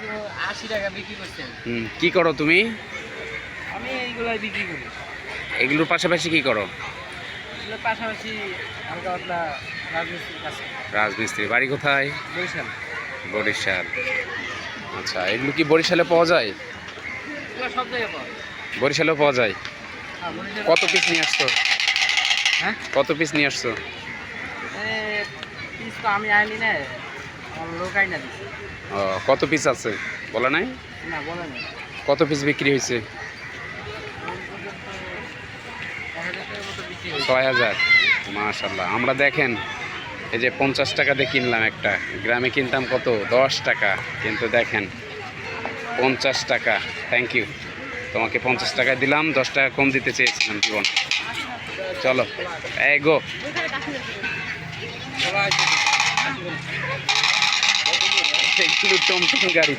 মাত্র আশি টাকা বিক্রি করছেন। হুম কি করো তুমি? আমি এইগুলাই বিক্রি করি। এগুলোর পাশাপাশি কি করো? এগুলোর পাশাপাশি হালকা পাতলা রাজমিস্ত্রির কাছে রাজমিস্ত্রি বাড়ি কোথায়? বরিশাল। বরিশাল। আচ্ছা এগুলো কি বরিশালে পাওয়া যায়? সব জায়গায় পাওয়া যায়। বরিশালেও পাওয়া যায়? হ্যাঁ, কত পিস নিয়ে আসছো? হ্যাঁ? কত পিস নিয়ে আসছো? পিস তো আমি আইনি না ও, কত পিস আছে? বলা নাই? কত পিস বিক্রি হয়েছে বিক্রি ছয় হাজার। মাশাল্লাহ আমরা দেখেন এই যে পঞ্চাশ টাকা দিয়ে কিনলাম একটা। গ্রামে কিনতাম কত? দশ টাকা। কিন্তু দেখেন পঞ্চাশ টাকা। থ্যাংক ইউ তোমাকে পঞ্চাশ টাকা দিলাম দশ টাকা কম দিতে চেয়েছিলাম জীবন। চলো এই গো। gente lutamos com o garoto.